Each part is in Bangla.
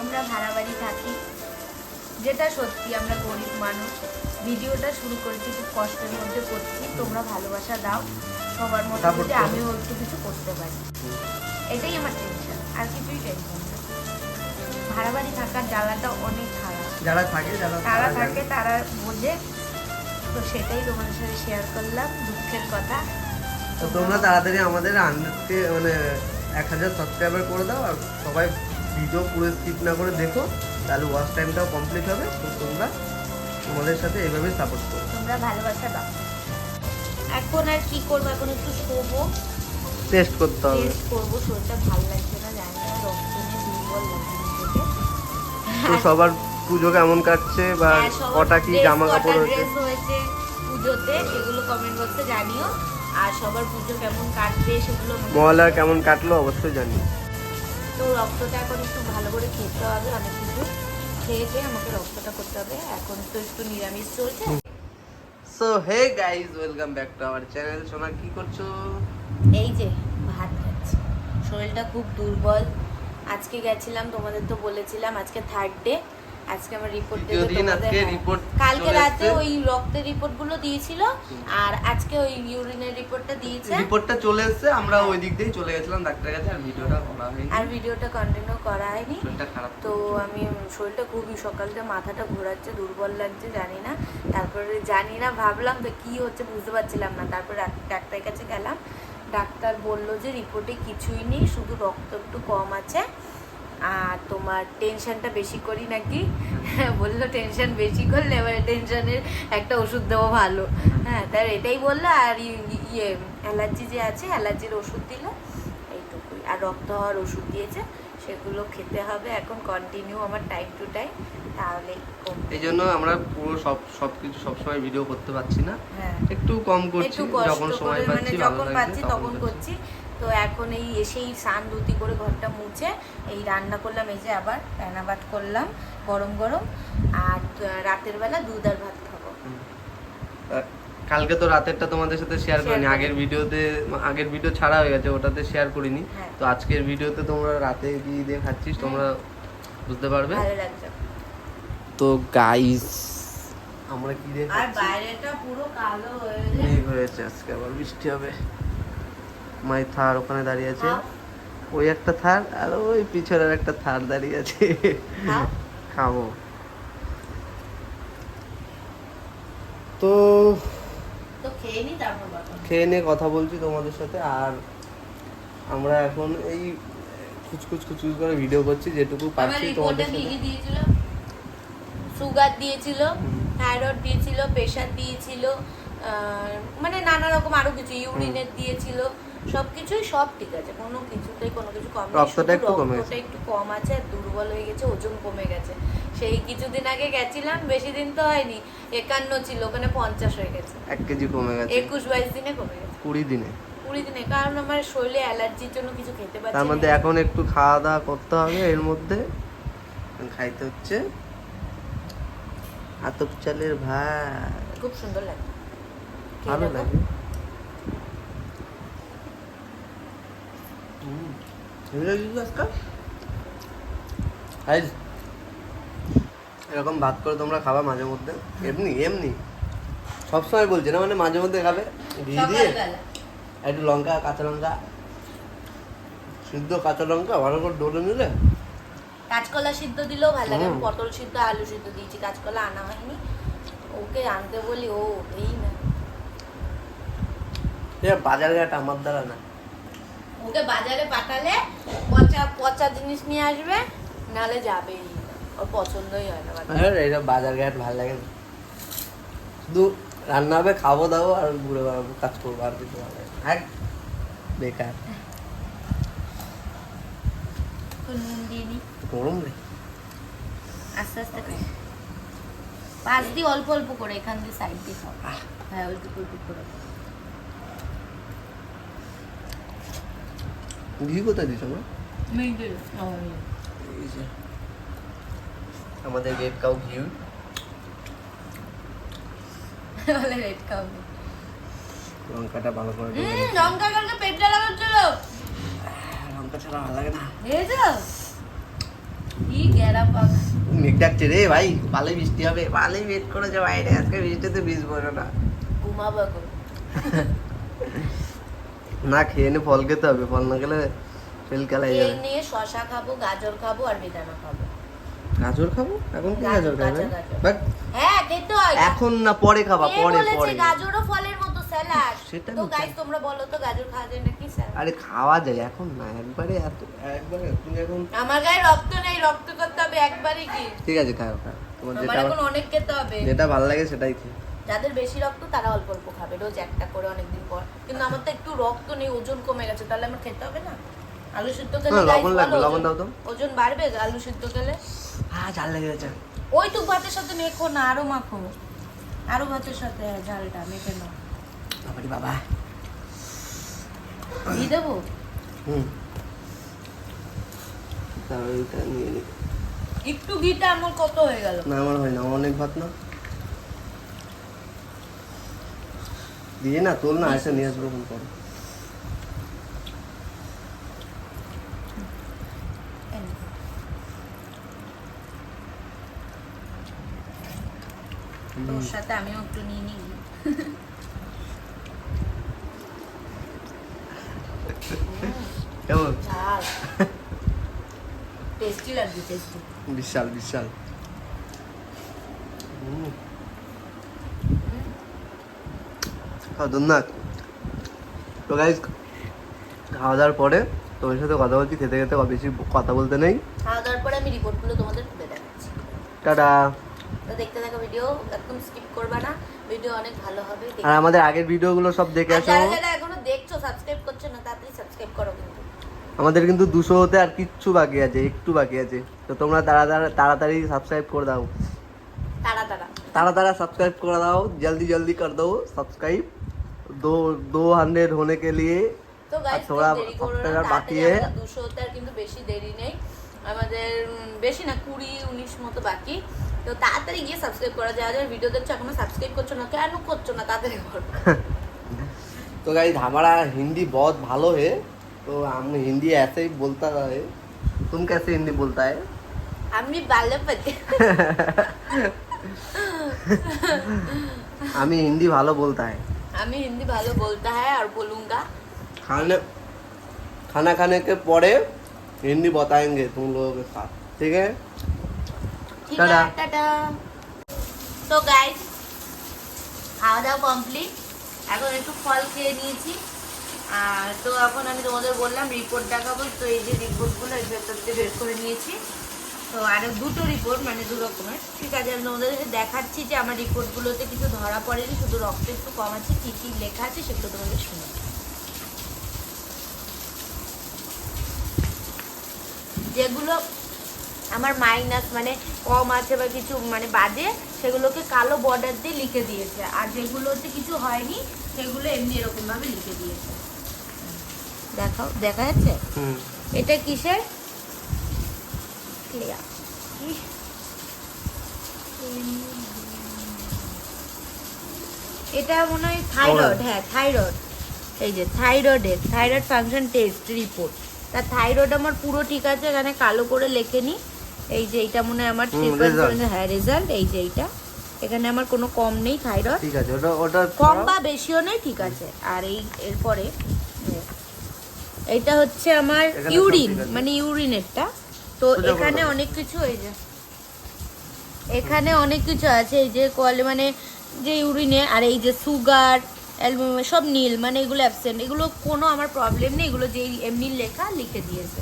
আমরা ভাড়া বাড়ি থাকি। যেটা সত্যি আমরা গরিব মানুষ। ভিডিওটা শুরু করেছি খুব কষ্টের মধ্যে করছি। তোমরা ভালোবাসা দাও। সবার মতো যদি আমিও একটু কিছু করতে পারি। এটাই আমার টেনশন আর কিছুই টেনশন না। ভাড়া বাড়ি থাকার জ্বালাটা অনেক খারাপ। যারা থাকে যারা তারা থাকে তারা বোঝে। তো সেটাই তোমাদের সাথে শেয়ার করলাম। দুঃখের কথা। তো তোমরা তাড়াতাড়ি আমাদের হান্ড্রেডকে মানে এক হাজার সাবস্ক্রাইবার করে দাও আর সবাই ভিডিও পুরো স্কিপ না করে দেখো তাহলে ওয়াচ টাইমটাও কমপ্লিট হবে তো তোমরা তোমাদের সাথে এইভাবেই সাপোর্ট করো। তোমরা ভালোবাসা দাও। এখন আর কি করব? এখন একটু শোবো। টেস্ট করতে হবে। টেস্ট করব শরীরটা ভালো লাগছে না জানি না রক্ত নিয়ে দুর্বল লাগছে তো সবার পুজো কেমন কাটছে বা হ্যাঁ, কটা কি জামা কাপড় হয়েছে? পুজোতে সেগুলো কমেন্ট বক্সে জানিও। আর সবার পুজো কেমন কাটবে সেগুলো আমাকে মহলা কেমন কাটলো অবশ্যই জানি তো রক্তটা এখন একটু ভালো করে খেতে হবে অনেক কিছু। খেয়ে খেয়ে আমাকে রক্তটা করতে হবে। এখন তো একটু নিরামিষ চলছে। So hey guys welcome back to our channel সোনা কি করছ? এই যে ভাত খাচ্ছি। শরীরটা খুব দুর্বল। আজকে গেছিলাম তোমাদের তো বলেছিলাম আজকে থার্ড ডে আজকে আমার রিপোর্ট দেবে দিন, আজকে হ্যাঁ। কালকে রাতে ওই রক্তের রিপোর্ট দিয়েছিল আর আজকে ওই ইউরিনের রিপোর্টটা দিয়েছে। রিপোর্টটা চলে এসেছে আমরা ওই দিক দিয়েই চলে গেছিলাম ডাক্তারের কাছে আর ভিডিওটা করা হয়নি। আর ভিডিওটা কন্টিনিউ করা হয়নি। তো আমি শরীরটা খুবই সকালটা মাথাটা ঘোরাচ্ছে দুর্বল লাগছে জানি না। তারপরে জানি না ভাবলাম তো কি হচ্ছে বুঝতে পারছিলাম না। তারপরে ডাক্তারের কাছে গেলাম। ডাক্তার বলল যে রিপোর্টে কিছুই নেই শুধু রক্ত একটু কম আছে। আর তোমার টেনশনটা বেশি করি নাকি? বলল টেনশন বেশি করলে এবার টেনশনের একটা ওষুধ দেবো ভালো। হ্যাঁ তার এটাই বলল আর ইয়ে অ্যালার্জি যে আছে অ্যালার্জির ওষুধ দিল। এইটুকুই। আর রক্ত হওয়ার ওষুধ দিয়েছে সেগুলো খেতে হবে এখন কন্টিনিউ আমার টাইম টু টাইম তাহলে এই জন্য আমরা পুরো সব সবকিছু সবসময় ভিডিও করতে পারছি না। হ্যাঁ। একটু কম করছি যখন সময় করে মানে পাচ্ছি যখন পাচ্ছি তখন করছি। তো এখন এই এসেই সান ধুতি করে ঘরটা মুছে এই রান্না করলাম এই যে আবার রান্নাবাদ করলাম গরম গরম আর রাতের বেলা দুধ আর ভাত খাব। কালকে তো রাতেরটা তোমাদের সাথে শেয়ার করিনি। আগের ভিডিওতে আগের ভিডিও ছাড়া হয়ে গেছে ওটাতে শেয়ার করিনি। হ্যাঁ। তো আজকের ভিডিওতে তোমরা রাতে কি দিয়ে খাচ্ছিস তোমরা বুঝতে পারবে? তো গাইস আমরা কি দিয়ে আর বাইরেটা পুরো কালো হয়ে হয়েছে আজকে আবার বৃষ্টি হবে। মাই থার ওখানে দাঁড়িয়ে আছে। ওই একটা থার আর ওই পিছনের একটা থার দাঁড়িয়ে আছে। খাব। তো খেয়ে নিয়ে কথা বলছি তোমাদের সাথে আর আমরা এখন এই খুচখুচ খুচখুচ করে ভিডিও করছি যেটুকু পারছি তোমাদের সুগার দিয়েছিল। থাইরয়েড দিয়েছিল প্রেশার দিয়েছিল মানে নানা রকম আরও কিছু ইউরিনের দিয়েছিল সবকিছুই সব ঠিক আছে কোনো কিছুতেই কোনো কিছু কম রক্তটা একটু কমে রক্তটা একটু কম আছে আর দুর্বল হয়ে গেছে ওজন কমে গেছে। সেই কিছুদিন আগে গেছিলাম বেশি দিন তো হয়নি একান্ন ছিল ওখানে পঞ্চাশ হয়ে গেছে। এক কেজি কমে গেছে। একুশ বাইশ দিনে কমে গেছে। কুড়ি দিনে। কুড়ি দিনে কারণ আমার শরীরে অ্যালার্জির জন্য কিছু খেতে পারছি তার মধ্যে এখন একটু খাওয়া দাওয়া করতে হবে এর মধ্যে খাইতে হচ্ছে আতপ চালের ভাত। খুব সুন্দর লাগে ভালো। লাগে। এরকম ভাত করে তোমরা খাবা মাঝে মধ্যে। এমনি এমনি। সবসময় বলছে না মানে মাঝে মধ্যে খাবে। ঘি দিয়ে। একটু লঙ্কা কাঁচা লঙ্কা। সিদ্ধ কাঁচা লঙ্কা ভালো করে ডলে নিলে। কাঁচকলা সিদ্ধ দিলেও ভালো লাগে। পটল সিদ্ধ আলু সিদ্ধ দিয়েছি। কাঁচকলা আনা হয়নি। ওকে আনতে বলি ও এই না। এটা বাজার ঘাট আমার দ্বারা না। ওকে বাজারে পাঠালে পচা পচা জিনিস নিয়ে আসবে নালে যাবেই ওর পছন্দই হয় না এটা বাজার ঘাট ভালো লাগে না। শুধু রান্না হবে খাব দাবো আর ঘুরে বেড়াবো কাজ করব আর কিছু ভালো লাগে বেকার। গরম রে? আস্তে আস্তে পাশ দিয়ে অল্প অল্প করে এখান দিয়ে সাইড দিয়ে খাও হ্যাঁ ওইটুকু ওইটুকু করে। ঘি কোথায় দিছো না এই আমাদের গেট কাউ ঘি রেড খাব লঙ্কাটা ভালো করে। লঙ্কা কালকে পেটটা লাগাচ্ছিল লঙ্কা ছাড়া ভালো লাগে না গ্যাস বাবা মেঘ ডাকছে রে ভাই ভালোই বৃষ্টি হবে ভালোই ওয়েট করেছে বাইরে আজকে বৃষ্টিতে ভিজবো না ঘুমাবো না খেয়ে নে ফল খেতে হবে। ফল না খেলে ফেল এই যাবে। নিয়ে শশা খাব গাজর খাব আর বেদানা খাব। গাজর খাব? এখন কি গাজর, খাবে? হ্যাঁ খেতে হয়। এখন না পরে খাবা পরে পরে। গাজরও ফলের মতো স্যালাড? সেটা তো গাইস তোমরা বলো তো গাজর খাওয়া যায় নাকি স্যালাড? আরে খাওয়া যায় এখন না একবারে এত একবারে তুমি এখন আমার গায়ে রক্ত নেই রক্ত করতে হবে একবারে কি? ঠিক আছে খাও খাও। তোমার যেটা এখন অনেক খেতে হবে। যেটা ভালো লাগে সেটাই খেয়ে যাদের বেশি রক্ত তারা অল্প অল্প খাবে রোজ একটা করে অনেকদিন পর। কিন্তু আমার তো একটু রক্ত নেই ওজন কমে গেছে তাহলে আমার খেতে হবে না? আলু সিদ্ধ খেলে লবণ দাও তো। ওজন বাড়বে আলু সিদ্ধ খেলে? হ্যাঁ ঝাল লেগে গেছে ওই টুক ভাতের সাথে মেখো না আরও মাখো। আরও ভাতের সাথে ঝালটা মেখে নাও। বাবারি বাবা। ঘি দেবো? হুম। তারপরে ওইটা নিয়ে নি। একটু ঘিটা আমার কত হয়ে গেল? না আমার হয় না অনেক ভাত না? দিয়ে না তোল না এসে নিয়ে আসব এখন পরে সাথে আমিও একটু নিয়ে নিই। কেমন? টেস্টি লাগবে টেস্টি বিশাল বিশাল হুম। হ্যাঁ, খতরনাক তো গাইজ খাওয়া দাওয়ার পরে তোমার সাথে কথা বলছি খেতে খেতে বেশি কথা বলতে নেই। টাটা। আর আমাদের আগের ভিডিওগুলো সব দেখে আসো। আমাদের কিন্তু দুশো হতে আর কিচ্ছু বাকি আছে একটু বাকি আছে। তো তোমরা তাড়াতাড়ি তাড়াতাড়ি সাবস্ক্রাইব করে দাও। তাড়াতাড়ি তাড়াতাড়ি সাবস্ক্রাইব করে দাও জলদি জলদি কর দাও সাবস্ক্রাইব दो दो हंड्रेड होने के लिए তো গাইস আর থোড়া দেরি করো না সপ্তাহের বাকি তাড়াতাড়ি है আমাদের দুশো হতে আর কিন্তু বেশি দেরি নেই আমাদের উম, বেশি না কুড়ি উনিশ মতো বাকি তো তাড়াতাড়ি গিয়ে সাবস্ক্রাইব করা যায় যারা ভিডিও দেখছো এখনো সাবস্ক্রাইব করছো না কেন করছো না তাড়াতাড়ি করো तो गाइस हमारा हिंदी बहुत भालो है तो हम हिंदी ऐसे ही बोलता है तुम कैसे हिंदी बोलता है আমি ভালো পাচ্ছি हमें हिंदी भालो बोलता है আমি হিন্দি ভালো বলতা হ্যাঁ আর বলুঙ্গা खाने खाना खाने के पौड़े हिंदी बताएंगे तुम लोगों के साथ ठीक है ঠিক টাটা। আছে টাটা তো গাইস খাওয়া দাওয়া কমপ্লিট এখন একটু ফল খেয়ে নিয়েছি আর তো এখন আমি তোমাদের বললাম রিপোর্ট দেখাবো তো এই যে রিপোর্টগুলো এই ভেতর দিয়ে বের করে নিয়েছি তো আরও দুটো রিপোর্ট মানে দু রকমের। ঠিক আছে আমি তোমাদেরকে দেখাচ্ছি যে আমার রিপোর্টগুলোতে কিছু ধরা পড়েনি শুধু রক্ত একটু কম আছে কী কী লেখা আছে সেগুলো তোমাদের শুনে। যেগুলো আমার মাইনাস মানে কম আছে বা কিছু মানে বাজে সেগুলোকে কালো বর্ডার দিয়ে লিখে দিয়েছে। আর যেগুলোতে কিছু হয়নি সেগুলো এমনি এরকমভাবে লিখে দিয়েছে। দেখাও দেখা যাচ্ছে? এটা কিসের? লেয়া এটা মনে হয় থাইরয়েড oh. হ্যাঁ থাইরয়েড এই যে থাইরয়েডের থাইরয়েড ফাংশন টেস্ট রিপোর্ট তা থাইরয়েড আমার পুরো ঠিক আছে এখানে কালো করে লেখে নি। এই যে এটা মনে হয় আমার হ্যাঁ রেজাল্ট এই যে এইটা। এখানে আমার কোনো কম নেই থাইরয়েড ঠিক আছে ওটা ওটা কম বা বেশিও নেই ঠিক আছে। আর এই এরপরে হ্যাঁ। এইটা হচ্ছে আমার ইউরিন মানে ইউরিনেরটা তো এখানে অনেক কিছু এই যে। এখানে অনেক কিছু আছে এই যে কল মানে যে ইউরিনে আর এই যে সুগার অ্যালবুম সব নীল মানে এগুলো অ্যাবসেন্ট এগুলো কোনো আমার প্রবলেম নেই এগুলো যে এমনি লেখা লিখে দিয়েছে।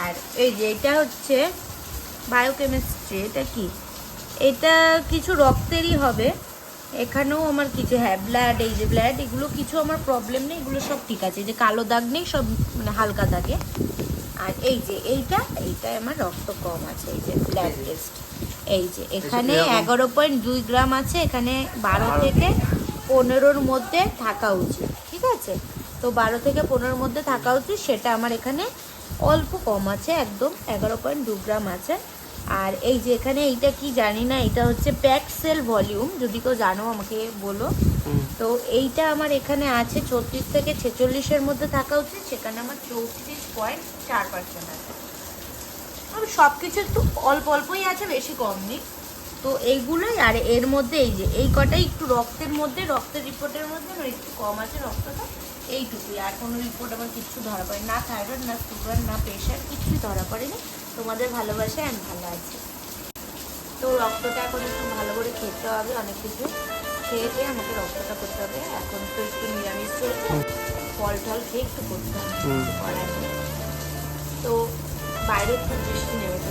আর এই যে এটা হচ্ছে বায়োকেমিস্ট্রি এটা কি? এটা কিছু রক্তেরই হবে। এখানেও আমার কিছু হ্যাঁ ব্লাড এই যে ব্ল্যাড এগুলো কিছু আমার প্রবলেম নেই এগুলো সব ঠিক আছে। এই যে কালো দাগ নেই সব মানে হালকা দাগে। আর এই যে এইটা এইটা আমার রক্ত কম আছে এই যে ব্লাড টেস্ট এই যে এখানে এগারো পয়েন্ট দুই গ্রাম আছে এখানে বারো থেকে পনেরোর মধ্যে থাকা উচিত ঠিক আছে? তো বারো থেকে পনেরোর মধ্যে থাকা উচিত সেটা আমার এখানে অল্প কম আছে একদম এগারো পয়েন্ট দু গ্রাম আছে। আর এই যে এখানে এইটা কি জানি না এটা হচ্ছে প্যাক সেল ভলিউম যদি কেউ জানো আমাকে বলো। তো এইটা আমার এখানে আছে ছত্রিশ থেকে ছেচল্লিশের মধ্যে থাকা উচিত সেখানে আমার চৌত্রিশ পয়েন্ট চার পার্সেন্ট আছে। আমি সব কিছু একটু অল্প অল্পই আছে বেশি কম নেই। তো এইগুলোই আর এর মধ্যে এই যে এই কটাই একটু রক্তের মধ্যে রক্তের রিপোর্টের মধ্যে একটু কম আছে রক্তটা এইটুকুই। আর কোনো রিপোর্ট আমার কিচ্ছু ধরা পড়ে না থাইরয়েড না সুগার না প্রেশার কিছুই ধরা পড়েনি। তোমাদের ভালোবাসায় আমি ভালো আছি। তো রক্তটা এখন একটু ভালো করে খেতে হবে অনেক কিছু। খেয়ে খেয়ে আমাকে রক্তটা করতে হবে। এখন তো একটু নিরামিষ চলছে ফল টল খেয়ে একটু করতে হবে। করার। তো বাইরে খুব বৃষ্টি নেমেছে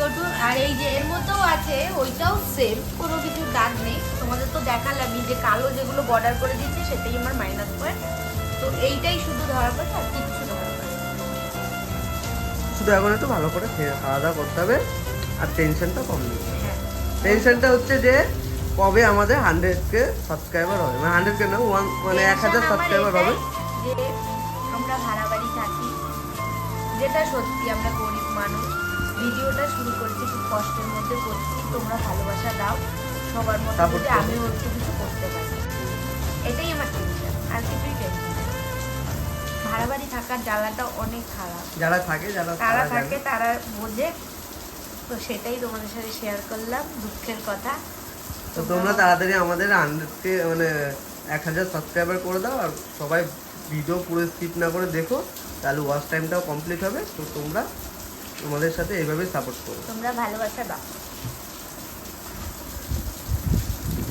তো আর এই যে এর মধ্যেও আছে ওইটাও সেম কোনো কিছু দাগ নেই। তোমাদের তো দেখালামই যে কালো যেগুলো বর্ডার করে দিচ্ছে সেটাই আমার মাইনাস পয়েন্ট তো এইটাই শুধু ধরা পড়ে আর কিচ্ছু ধরা পড়ে। শুধু এখন একটু ভালো করে খাওয়া দাওয়া করতে হবে আর টেনশনটা কম নেই। হ্যাঁ। টেনশনটা হচ্ছে যে কবে আমাদের হান্ড্রেড কে সাবস্ক্রাইবার হবে? মানে হান্ড্রেড কে না ওয়ান মানে এক হাজার সাবস্ক্রাইবার হবে। যে আমরা ভাড়া বাড়ি থাকি। যেটা সত্যি আমরা গরিব মানুষ ভিডিওটা শুরু করেছি খুব কষ্টের মধ্যে করছি। তোমরা ভালোবাসা দাও সবার মতো যদি। আমিও একটু কিছু করতে পারি। এটাই আমার টেনশন আর কিছুই টেনশন ভাড়া বাড়ি থাকার জ্বালাটা অনেক খারাপ। যারা থাকে যারা তারা থাকে তারা বোঝে। তো সেটাই তোমাদের সাথে শেয়ার করলাম দুঃখের কথা। তো তোমরা তাড়াতাড়ি আমাদের হান্ড্রেড কে মানে এক হাজার সাবস্ক্রাইবার করে দাও আর সবাই ভিডিও পুরো স্কিপ না করে দেখো তাহলে ওয়াচ টাইমটাও কমপ্লিট হবে। তো তোমরা আমাদের সাথে এইভাবেই সাপোর্ট করো তোমরা ভালোবাসা দাও।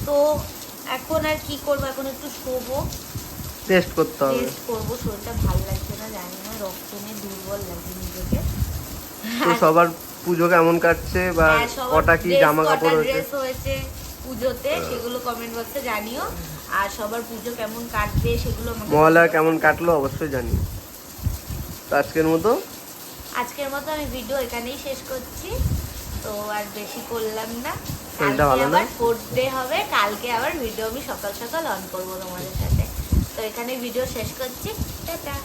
তো এখন আর কি করব? এখন একটু শোবো। টেস্ট করতে হবে। টেস্ট করব। শরীরটা ভালো লাগছে না জানি না রক্ত নিয়ে দুর্বল লাগছে নিজেকে। তো সবার পুজো কেমন কাটছে বা হ্যাঁ, কটা কি জামা কাপড় হয়েছে? পুজোতে সেগুলো কমেন্ট বক্সে জানিও। আর সবার পুজো কেমন কাটবে সেগুলো আমাকে মহালয়া কেমন কাটলো অবশ্যই জানি তো আজকের মতো আজকের মতো আমি ভিডিও এখানেই শেষ করছি। তো আর বেশি করলাম না। কালকে আবার ফোর্থ ডে হবে। কালকে আবার ভিডিও আমি সকাল সকাল অন করব তোমাদের সাথে। তো এখানে ভিডিও শেষ করছি। টাটা।